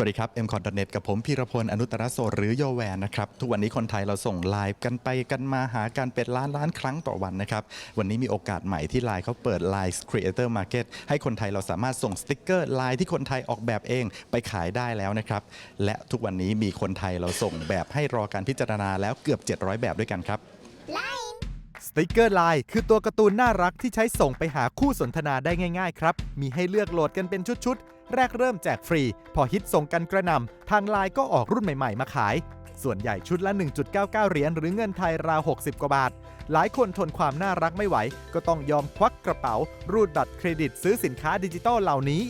สวัสดีครับ m c o n n e t กับผมพีรพลอนุตตรโสหรือโยแวนนะครับ ทุกวันนี้คนไทยเราส่งไลน์กันไปกันมาหากันเป็นล้านล้านครั้งต่อวันนะครับ วันนี้มีโอกาสใหม่ที่ไลน์เขาเปิด Line Creator Market ให้คนไทยเราสามารถส่งสติกเกอร์ไลน์ที่คนไทยออกแบบเองไปขายได้แล้วนะครับ และทุกวันนี้มีคนไทยเราส่งแบบให้รอการพิจารณาแล้วเกือบ 700 แบบด้วยกันครับสติกเกอร์ไลน์คือตัวการ์ตูนน่ารักที่ใช้ส่งไปหาคู่สนทนาได้ง่าย ๆ ครับ มีให้เลือกโหลดกันเป็นชุดๆ แรกเริ่มแจกฟรี พอฮิตส่งกันกระนำทางไลน์ก็ออกรุ่นใหม่ๆ มาขาย ส่วนใหญ่ชุดละ 1.99 เหรียญหรือเงินไทยราว 60 กว่าบาท หลายคนทนความน่ารักไม่ไหว ก็ต้องยอมควักกระเป๋า รูดบัตรเครดิตซื้อสินค้าดิจิตอลเหล่านี้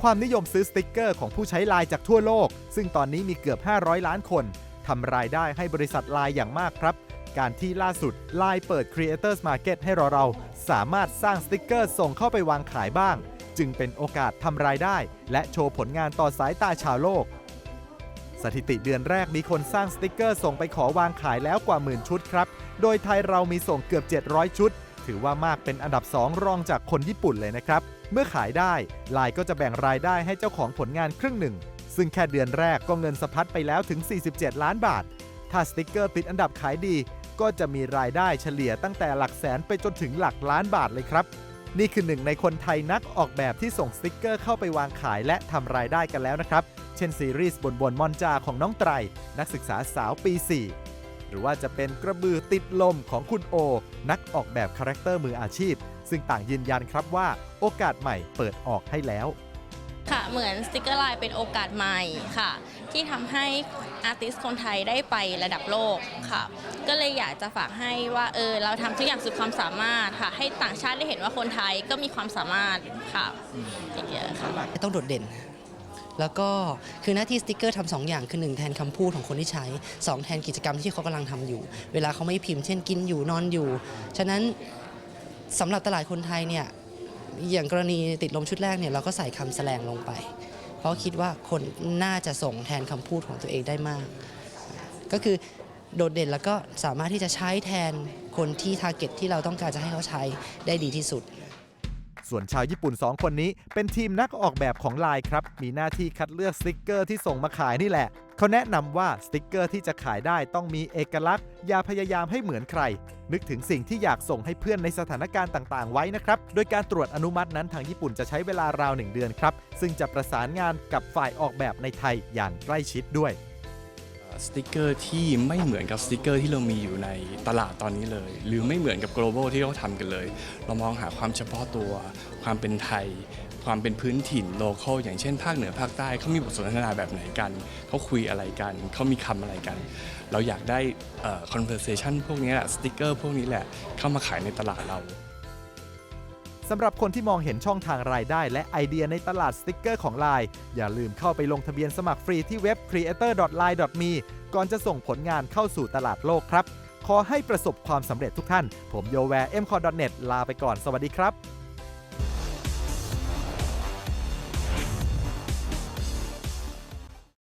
ความนิยมซื้อสติกเกอร์ของผู้ใช้ไลน์จากทั่วโลก ซึ่งตอนนี้มีเกือบ 500 ล้านคนทำรายได้ให้บริษัทไลน์อย่างมากครับการที่ล่าสุด Line เปิด Creators Market ให้เราเรา สามารถสร้างสติกเกอร์ส่งเข้าไปวางขายบ้าง จึงเป็นโอกาสทำรายได้ และโชว์ผลงานต่อสายตาชาวโลก สถิติเดือนแรกมีคนสร้างสติกเกอร์ส่งไปขอวางขายแล้วกว่าหมื่นชุดครับ โดยไทยเรามีส่งเกือบ 700 ชุด ถือว่ามากเป็นอันดับ 2 รองจากคนญี่ปุ่นเลยนะครับ เมื่อขายได้ไลน์ก็จะแบ่งรายได้ให้เจ้าของผลงานครึ่งหนึ่ง ซึ่งแค่เดือนแรกก็เงินสะพัดไปแล้วถึง 47 ล้านบาท ถ้าสติกเกอร์ติดอันดับขายดี ก็จะมีรายได้เฉลี่ยตั้งแต่หลักแสนไปจนถึงหลักล้านบาทเลยครับ นี่คือหนึ่งในคนไทยนักออกแบบที่ส่งสติกเกอร์เข้าไปวางขายและทำรายได้กันแล้วนะครับ เช่นซีรีส์บนบนมอนจาของน้องไตร นักศึกษาสาวปี 4 หรือว่าจะเป็นกระบือติดลมของคุณโอ นักออกแบบคาแรคเตอร์มืออาชีพ ซึ่งต่างยืนยันครับว่าโอกาสใหม่เปิดออกให้แล้ว ค่ะ เหมือนสติกเกอร์ไลน์เป็นโอกาสใหม่ค่ะ ที่ทำให้อาร์ติสคนไทยได้ไประดับโลกค่ะ ก็เลยอยากจะฝากให้ว่าเออเราทำทุกอย่างสุดความสามารถค่ะ ให้ต่างชาติได้เห็นว่าคนไทยก็มีความสามารถค่ะอย่างเงี้ยค่ะ ต้องโดดเด่น แล้วก็คือหน้าที่สติกเกอร์ทำสองอย่างคือหนึ่งแทนคำพูดของคนที่ใช้สองแทนกิจกรรมที่เขากำลังทำอยู่ เวลาเขาไม่พิมพ์เช่นกินอยู่นอนอยู่ ฉะนั้นสำหรับตลาดคนไทยเนี่ย อย่างกรณีติดลมชุดแรกเนี่ยเราก็ใส่คำแสลงลงไป เพราะคิดว่าคนน่าจะส่งแทนคำพูดของตัวเองได้มาก ก็คือโดดเด่นแล้วก็สามารถที่จะใช้แทนคนที่ทาร์เก็ตที่เราต้องการจะให้เขาใช้ได้ดีที่สุด ส่วนชาวญี่ปุ่น 2 คนนี้เป็นทีมนักออกแบบของไลน์ครับ มีหน้าที่คัดเลือกสติกเกอร์ที่ส่งมาขายนี่แหละ เขาแนะนำว่าสติกเกอร์ที่จะขายได้ต้องมีเอกลักษณ์ อย่าพยายามให้เหมือนใคร นึกถึงสิ่งที่อยากส่งให้เพื่อนในสถานการณ์ต่างๆ ไว้นะครับ โดยการตรวจอนุมัตินั้นทางญี่ปุ่นจะใช้เวลาราวหนึ่งเดือนครับ ซึ่งจะประสานงานกับฝ่ายออกแบบในไทยอย่างใกล้ชิดด้วย สติกเกอร์ที่ไม่เหมือนกับสติกเกอร์ที่เรามีอยู่ในตลาดตอนนี้เลย หรือไม่เหมือนกับ global ที่เขาทำกันเลย เรามองหาความเฉพาะตัว ความเป็นไทย ความเป็นพื้นถิ่นโลเคอลอย่างเช่นภาคเหนือภาคใต้เขามีบทสนทนาแบบไหนกันเขาคุยอะไรกันเขามีคำอะไรกัน เราอยากได้ conversation พวกนี้แหละสติกเกอร์พวกนี้แหละเข้ามาขายในตลาดเรา สำหรับคนที่มองเห็นช่องทางรายได้และไอเดียในตลาดสติกเกอร์ของ Line อย่าลืมเข้าไปลงทะเบียนสมัครฟรีที่เว็บ creator.line.me ก่อนจะส่งผลงานเข้าสู่ตลาดโลกครับ ขอให้ประสบความสำเร็จทุกท่าน ผมโยแวร์ m c o r n e t ลาไปก่อน สวัสดีครับ